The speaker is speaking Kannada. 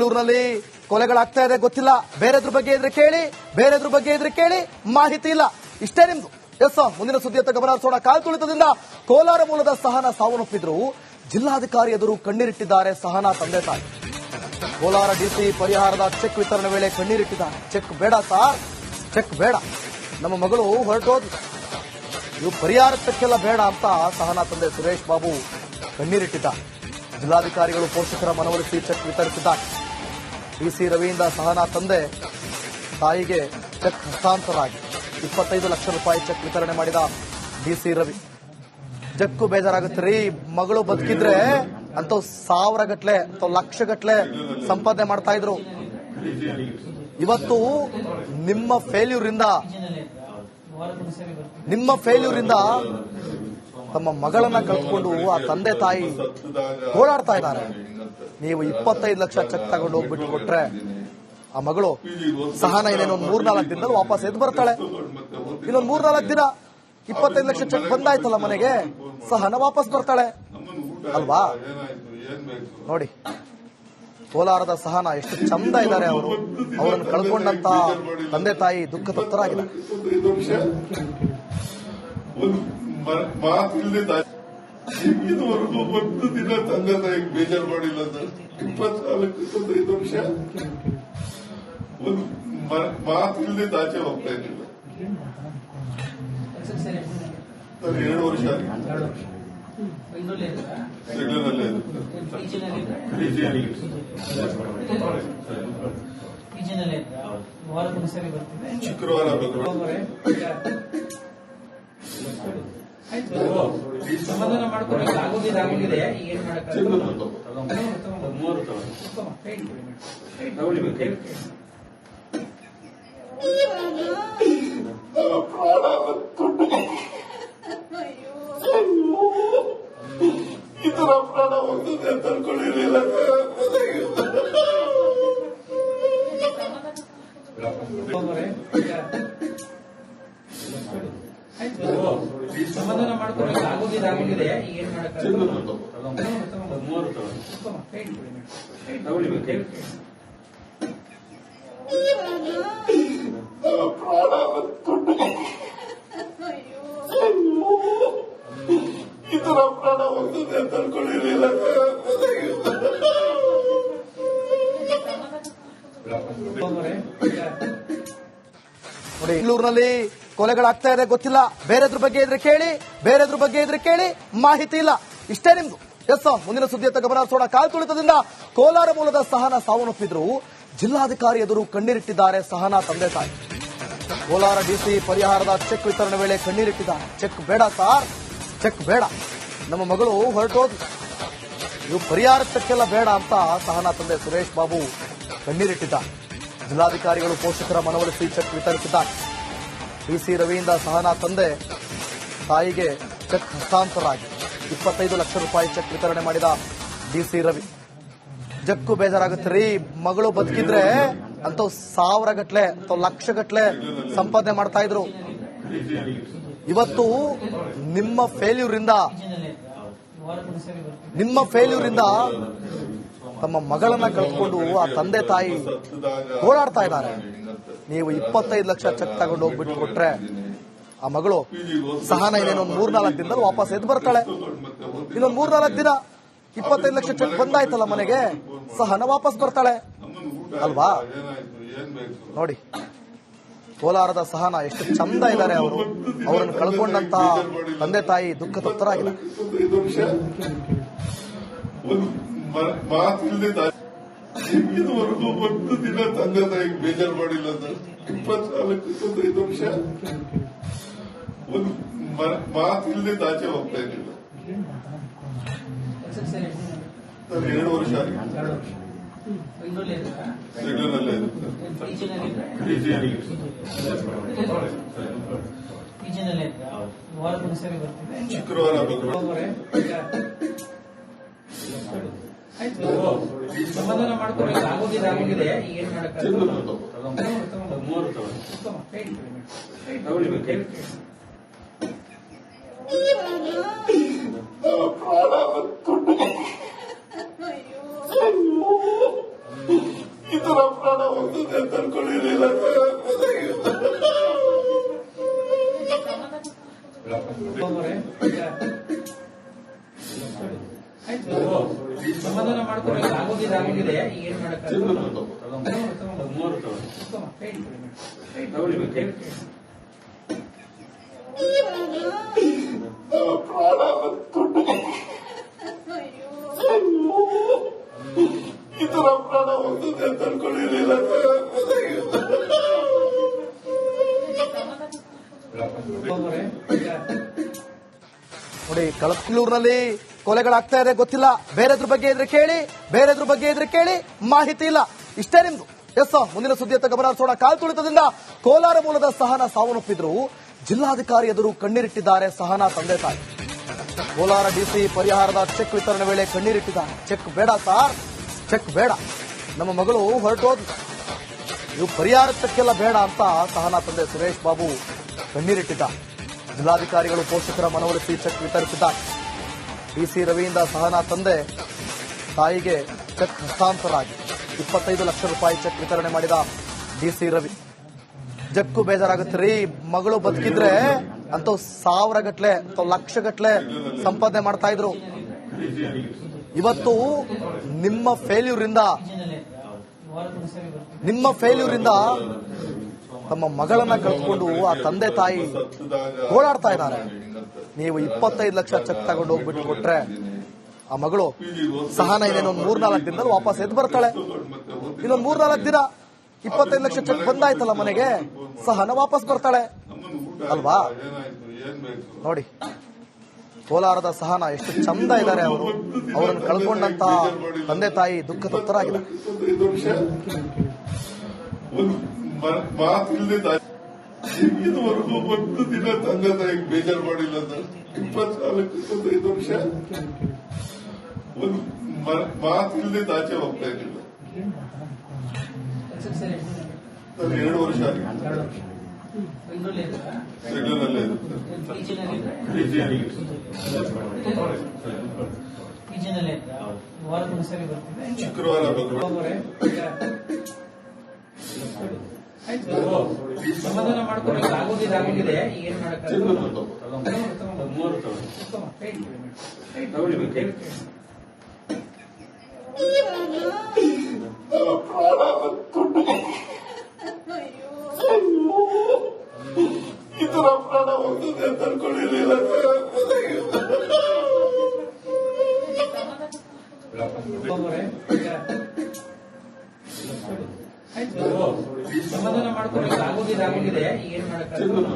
ಬೆಂಗಳೂರಿನಲ್ಲಿ ಕೊಲೆಗಳಾಗ್ತಾ ಇದೆ, ಗೊತ್ತಿಲ್ಲ. ಬೇರೆದ್ರ ಬಗ್ಗೆ ಇದ್ರೆ ಕೇಳಿ, ಬೇರೆದ್ರ ಬಗ್ಗೆ ಇದ್ರೆ ಕೇಳಿ. ಮಾಹಿತಿ ಇಲ್ಲ. ಇಷ್ಟೇ ನಿಮ್ದು. ಎಸ್ ಮುಂದಿನ ಸುದ್ದಿಯತ್ತ ಗಮನ ಹರಿಸೋಣ. ಕಾಲ್ ತುಳಿತದಿಂದ ಕೋಲಾರ ಮೂಲದ ಸಹನ ಸಾವನ್ನಪ್ಪಿದ್ರು. ಜಿಲ್ಲಾಧಿಕಾರಿ ಎದುರು ಕಣ್ಣೀರಿಟ್ಟಿದ್ದಾರೆ ಸಹನಾ ತಂದೆ ತಾಯಿ. ಕೋಲಾರ ಡಿಸಿ ಪರಿಹಾರದ ಚೆಕ್ ವಿತರಣೆ ವೇಳೆ ಕಣ್ಣೀರಿಟ್ಟಿದ್ದಾರೆ ಚೆಕ್ ಬೇಡ ಸಾರ್. ಚೆಕ್ ಬೇಡ. ನಮ್ಮ ಮಗಳು ಹೊರಟೋದ್ ಇವು ಪರಿಹಾರಕ್ಕೆಲ್ಲ ಬೇಡ ಅಂತ ಸಹನಾ ತಂದೆ ಸುರೇಶ್ ಬಾಬು ಕಣ್ಣೀರಿಟ್ಟಿದ್ದಾರೆ ಜಿಲ್ಲಾಧಿಕಾರಿಗಳು ಪೋಷಕರ ಮನವೊಲಿಸಿ ಚೆಕ್ ವಿತರಿಸಿದ್ದಾರೆ. ಡಿಸಿ ರವಿಯಿಂದ ಸಹನಾ ತಂದೆ ತಾಯಿಗೆ ಚೆಕ್ ಹಸ್ತಾಂತರ ಆಗಿದೆ ಇಪ್ಪತ್ತೈದು ಲಕ್ಷ ರೂಪಾಯಿ ಚೆಕ್ ವಿತರಣೆ ಮಾಡಿದ ಡಿಸಿ ರವಿ. ಜಕ್ಕು ಬೇಜಾರಾಗುತ್ತೆ ರೀ. ಮಗಳು ಬದುಕಿದ್ರೆ ಅಂತ ಸಾವಿರ ಗಟ್ಲೆ, ಅಥವಾ ಲಕ್ಷ ಗಟ್ಲೆ ಸಂಪಾದನೆ ಮಾಡ್ತಾ ಇದ್ರು. ಇವತ್ತು ನಿಮ್ಮ ಫೇಲ್ಯೂರ್ ಇಂದ ನಿಮ್ಮ ಫೇಲ್ಯೂರ್ ಇಂದ ತಮ್ಮ ಮಗಳನ್ನ ಕಳ್ಕೊಂಡು ಆ ತಂದೆ ತಾಯಿ ಓಡಾಡ್ತಾ ಇದ್ದಾರೆ. ನೀವು ಇಪ್ಪತ್ತೈದು ಲಕ್ಷ ಚೆಕ್ ತಗೊಂಡು ಹೋಗ್ಬಿಟ್ಟು ಕೊಟ್ರೆ ಆ ಮಗಳು ಸಹನ ಇನ್ನೇನು ಒಂದು ಮೂರ್ನಾಲ್ಕು ದಿನದಲ್ಲಿ ವಾಪಸ್ ಎದ್ದು ಬರ್ತಾಳೆ. ಇನ್ನೊಂದು ಮೂರ್ನಾಲ್ಕು ದಿನ ಇಪ್ಪತ್ತೈದು ಲಕ್ಷ ಚೆಕ್ ಬಂದಾಯ್ತಲ್ಲ ಮನೆಗೆ, ಸಹನ ವಾಪಸ್ ಬರ್ತಾಳೆ. ಅಲ್ವಾ? ನೋಡಿ, ಕೋಲಾರದ ಸಹನ ಎಷ್ಟು ಚಂದ ಇದ್ದಾರೆ ಅವರು. ಅವರನ್ನು ಕಳ್ಕೊಂಡಂತ ತಂದೆ ತಾಯಿ ದುಃಖ ತಪ್ತರಾಗಿದ್ದಾರೆ ಮಾತಿಲ್ಲದೆ ಇದುವರೆಗೂ ಒಂದು ದಿನ ತಂದೆ ತಾಯಿಗೆ ಬೇಜಾರು ಮಾಡಿಲ್ಲ ಸರ್ ಇಪ್ಪತ್ನಾಲ್ಕು ಇಪ್ಪತ್ತೈದು ವರ್ಷ ಒಂದು ಮಾತಿಲ್ಲದೆ ಆಚೆ ಹೋಗ್ತಾ ಇದ್ದಿಲ್ಲ. ಸರ್ ಎರಡು ವರ್ಷ ಶುಕ್ರವಾರ ಆಯ್ತು ಸಮಾಧಾನ ಆಗೋದಿಲ್ಲ ಏನ್ ಪ್ರಾಣ ಹೋಗ್ತದೆ ಆಯ್ತು ಸಮಾಧಾನ ಮಾಡ್ಕೊಳಕ್ಕೆ ಆಗೋದಿಲ್ಲ ಆಗೋಗಿದೆ ಏನ್ ಮಾಡಕ್ಕಾಗಲ್ಲ ಬೆಂಗಳೂರಿನಲ್ಲಿ ಕೊಲೆಗಳಾಗ್ತಾ ಇದೆ, ಗೊತ್ತಿಲ್ಲ. ಬೇರೆದ್ರ ಬಗ್ಗೆ ಇದ್ರೆ ಕೇಳಿ, ಬೇರೆದ್ರ ಬಗ್ಗೆ ಇದ್ರೆ ಕೇಳಿ, ಮಾಹಿತಿ ಇಲ್ಲ. ಇಷ್ಟೇ ನಿಮ್ದು. ಎಸ್ ಮುಂದಿನ ಸುದ್ದಿಯತ್ತ ಗಮನ ಹರಿಸೋಣ ಕಾಲ್ ತುಳಿತದಿಂದ ಕೋಲಾರ ಮೂಲದ ಸಹನ ಸಾವನ್ನಪ್ಪಿದ್ರು. ಜಿಲ್ಲಾಧಿಕಾರಿ ಎದುರು ಕಣ್ಣೀರಿಟ್ಟಿದ್ದಾರೆ ಸಹನಾ ತಂದೆ ತಾಯಿ. ಕೋಲಾರ ಡಿಸಿ ಪರಿಹಾರದ ಚೆಕ್ ವಿತರಣೆ ವೇಳೆ ಕಣ್ಣೀರಿಟ್ಟಿದ್ದಾರೆ. ಚೆಕ್ ಬೇಡ ಸಾರ್, ಚೆಕ್ ಬೇಡ. ನಮ್ಮ ಮಗಳು ಹೊರಟೋದು ಇವು ಪರಿಹಾರಕ್ಕೆಲ್ಲ ಬೇಡ ಅಂತ ಸಹನಾ ತಂದೆ ಸುರೇಶ್ ಬಾಬು ಕಣ್ಣೀರಿಟ್ಟಿದ್ದಾರೆ. ಜಿಲ್ಲಾಧಿಕಾರಿಗಳು ಪೋಷಕರ ಮನವೊಲಿಸಿ ಚೆಕ್ ವಿತರಿಸಿದ್ದಾರೆ. ಡಿಸಿ ರವಿಯಿಂದ ಸಹನಾ ತಂದೆ ತಾಯಿಗೆ ಚೆಕ್ ಹಸ್ತಾಂತರ ಆಗಿದೆ ಇಪ್ಪತ್ತೈದು ಲಕ್ಷ ರೂಪಾಯಿ ಚೆಕ್ ವಿತರಣೆ ಮಾಡಿದ ಡಿಸಿ ರವಿ. ಜಕ್ಕು ಬೇಜಾರಾಗುತ್ತೆ ರೀ, ಮಗಳು ಬದುಕಿದ್ರೆ ಅಂತ ಸಾವಿರ ಗಟ್ಲೆ ಅಥವಾ ಲಕ್ಷ ಗಟ್ಲೆ ಸಂಪಾದನೆ ಮಾಡ್ತಾ ಇದ್ರು. ಇವತ್ತು ನಿಮ್ಮ ಫೇಲ್ಯೂರ್ ಇಂದ ನಿಮ್ಮ ಫೇಲ್ಯೂರ್ ಇಂದ ತಮ್ಮ ಮಗಳನ್ನ ಕಳ್ಕೊಂಡು ಆ ತಂದೆ ತಾಯಿ ಹೋರಾಡ್ತಾ ಇದ್ದಾರೆ. ನೀವು ಇಪ್ಪತ್ತೈದು ಲಕ್ಷ ಚೆಕ್ ತಗೊಂಡು ಹೋಗ್ಬಿಟ್ಟು ಕೊಟ್ರೆ ಆ ಮಗಳು ಸಹನ ಇನ್ನೇನು ಒಂದು ಮೂರ್ನಾಲ್ಕು ದಿನದಲ್ಲಿ ವಾಪಸ್ ಎದ್ದು ಬರ್ತಾಳೆ. ಇನ್ನೊಂದು ಮೂರ್ನಾಲ್ಕು ದಿನ ಇಪ್ಪತ್ತೈದು ಲಕ್ಷ ಚೆಕ್ ಬಂದಾಯ್ತಲ್ಲ ಮನೆಗೆ, ಸಹನ ವಾಪಸ್ ಬರ್ತಾಳೆ. ಅಲ್ವಾ? ನೋಡಿ, ಕೋಲಾರದ ಸಹನ ಎಷ್ಟು ಚಂದ ಇದ್ದಾರೆ ಅವರು. ಅವರನ್ನು ಕಳ್ಕೊಂಡಂತ ತಂದೆ ತಾಯಿ ದುಃಖ ತಪ್ತರಾಗಿದ್ದಾರೆ ಮಾತಿಲ್ಲದೆ ಇದುವರೆಗೂ ಒಂದು ದಿನ ತಂದೆ ತಾಯಿಗೆ ಬೇಜಾರು ಮಾಡಿಲ್ಲ ಸರ್ ಇಪ್ಪತ್ನಾಲ್ಕು ಇಪ್ಪತ್ತೈದು ವರ್ಷ? ಒಂದು ಮಾತಿಲ್ಲದೆ ಆಚೆ ಹೋಗ್ತಾ ಸರಿ ಸರ್ ಎರಡು ವರ್ಷ ಬೆಂಗಳೂರಲ್ಲೇ ಶುಕ್ರವಾರ ಆಯ್ತು ಸಮಾಧಾನ ಮಾಡ್ಕೊಳಕ್ಕೆ ಆಗೋದಿಲ್ಲ ಆಗೋಗಿದೆ ಏನ್ ಮಾಡಕ್ಕೆ ಪ್ರಾಣ ಅಂತ ಏನ್ ಮಾಡಕ್ಕಾಗಲ್ಲ ಉತ್ತಮ, ಕೈ ಇಟ್ಕೊಳ್ಳಿ ಮೇಡಮ್. ಕೈ ಇಟ್ಕೊಳ್ಳಿ, ಕೈ ಇಟ್ಕೊಳ್ಳಿ. ಪ್ರಾಣ ದುಡ್ಡು ಈ ತರ ಪ್ರಾಣ ಹೋಗ್ತದೆ ಅಂತ ಅನ್ಕೊಂಡಿರ್ಲಿಲ್ಲ ಹೋಗೋರೆ, ಈಗ ನೋಡಿ ಕಳಕ್ಲೂರಿನಲ್ಲಿ ಕೊಲೆಗಳಾಗ್ತಾ ಇದೆ, ಗೊತ್ತಿಲ್ಲ. ಬೇರೆದ್ರ ಬಗ್ಗೆ ಇದ್ರೆ ಕೇಳಿ, ಬೇರೆದ್ರ ಬಗ್ಗೆ ಇದ್ರೆ ಕೇಳಿ ಮಾಹಿತಿ ಇಲ್ಲ. ಇಷ್ಟೇ ನಿಮ್ದು. ಎಸ್ ಮುಂದಿನ ಸುದ್ದಿಯತ್ತ ಗಮನ ಹರಿಸೋಣ. ಕಾಲ್ ತುಳಿತದಿಂದ ಕೋಲಾರ ಮೂಲದ ಸಹನ ಸಾವನ್ನಪ್ಪಿದ್ರು. ಜಿಲ್ಲಾಧಿಕಾರಿ ಎದುರು ಕಣ್ಣೀರಿಟ್ಟಿದ್ದಾರೆ ಸಹನಾ ತಂದೆ ತಾಯಿ. ಕೋಲಾರ ಡಿಸಿ ಪರಿಹಾರದ ಚೆಕ್ ವಿತರಣೆ ವೇಳೆ ಕಣ್ಣೀರಿಟ್ಟಿದ್ದಾರೆ ಚೆಕ್ ಬೇಡ ಸಾರ್, ಚೆಕ್ ಬೇಡ. ನಮ್ಮ ಮಗಳು ಹೊರಟೋದ್ ಇವು ಪರಿಹಾರ ಚೆಕ್ಕೆಲ್ಲ ಬೇಡ ಅಂತ ಸಹನಾ ತಂದೆ ಸುರೇಶ್ ಬಾಬು ಕಣ್ಣೀರಿಟ್ಟಿದ್ದಾರೆ ಜಿಲ್ಲಾಧಿಕಾರಿಗಳು, ಪೋಷಕರ ಮನವೊಲಿಸಿ ಚೆಕ್ ವಿತರಿಸಿದ್ದಾರೆ ಡಿಸಿ ರವಿಯಿಂದ ಸಹನಾ ತಂದೆ ತಾಯಿಗೆ ಚೆಕ್ ಹಸ್ತಾಂತರ ಆಗಿ ಇಪ್ಪತ್ತೈದು ಲಕ್ಷ ರೂಪಾಯಿ ಚೆಕ್ ವಿತರಣೆ ಮಾಡಿದ ಡಿಸಿ ರವಿ ಜಕ್ಕು ಬೇಜಾರಾಗುತ್ತೆ ರೀ, ಮಗಳು ಬದುಕಿದ್ರೆ ಅಂತ ಸಾವಿರ ಗಟ್ಲೆ, ಅಥವಾ ಲಕ್ಷ ಗಟ್ಲೆ ಸಂಪಾದನೆ ಮಾಡ್ತಾ ಇದ್ರು ಇವತ್ತು ನಿಮ್ಮ ಫೇಲ್ಯೂರ್ ಇಂದ. ನಿಮ್ಮ ಫೇಲ್ಯೂರ್ ಇಂದ ತಮ್ಮ ಮಗಳನ್ನ ಕಳ್ಕೊಂಡು ಆ ತಂದೆ ತಾಯಿ ಓಡಾಡ್ತಾ ಇದ್ದಾರೆ. ನೀವು ಇಪ್ಪತ್ತೈದು ಲಕ್ಷ ಚೆಕ್ ತಗೊಂಡು ಹೋಗ್ಬಿಟ್ಟು ಕೊಟ್ರೆ ಆ ಮಗಳು ಸಹನ ಇನ್ನೇನು ಒಂದು ಮೂರ್ನಾಲ್ಕು ದಿನದಲ್ಲಿ ವಾಪಸ್ ಎದ್ದು ಬರ್ತಾಳೆ. ಇನ್ನೊಂದು ಮೂರ್ನಾಲ್ಕು ದಿನ ಇಪ್ಪತ್ತೈದು ಲಕ್ಷ ಚೆಕ್ ಬಂದಾಯ್ತಲ್ಲ ಮನೆಗೆ, ಸಹನ ವಾಪಸ್ ಬರ್ತಾಳೆ. ಅಲ್ವಾ? ನೋಡಿ, ಕೋಲಾರದ ಸಹನ ಎಷ್ಟು ಚಂದ ಇದ್ದಾರೆ ಅವರು. ಅವರನ್ನು ಕಳ್ಕೊಂಡಂತ ತಂದೆ ತಾಯಿ ದುಃಖ ತಪ್ತರಾಗಿದ್ದಾರೆ ಇಪ್ಪತ್ತೈದು ವರ್ಷ ಒಂದು ಮ- ಮಾತಿಲ್ದೆ ಇದುವರೆಗೂ ಒಂದು ದಿನ ತಂದೆ ತಾಯಿಗೆ ಬೇಜಾರು ಮಾಡಿಲ್ಲ ಸರ್ ಇಪ್ಪತ್ನಾಲ್ಕು ಇಪ್ಪತ್ತೈದು ವರ್ಷ? ಒಂದು ಮ- ಮಾತಿಲ್ದೆ ಆಚೆ ಹೋಗ್ತಾ ಇರಲಿಲ್ಲ ಸೇರಿ ಎರಡು ವರ್ಷ ಬರ್ತಿದ್ರಾ? ಶುಕ್ರವಾರ ಆಯ್ತು ಸಮಾಧಾನ ಮಾಡ್ಕೊಳ್ಳಿ ಆಗೋದಿಲ್ಲ ಆಗೋದಿದೆ ಏನ್ ಇಟ್ಕೊಳ್ಳಿ. ಪ್ರಾಣ ಹೋಗ್ತದೆ ಅಂತ ಅನ್ಕೊಂಡಿರ್ಲಿಲ್ಲ ಸಮಾಧಾನ ಮಾಡ್ಕೊಳ್ಳಿ ಆಗೋದಿಲ್ಲ ಆಗೋಗಿದೆ. ಏನ್ ಮಾಡಕ್ಕಾಗಲ್ಲ.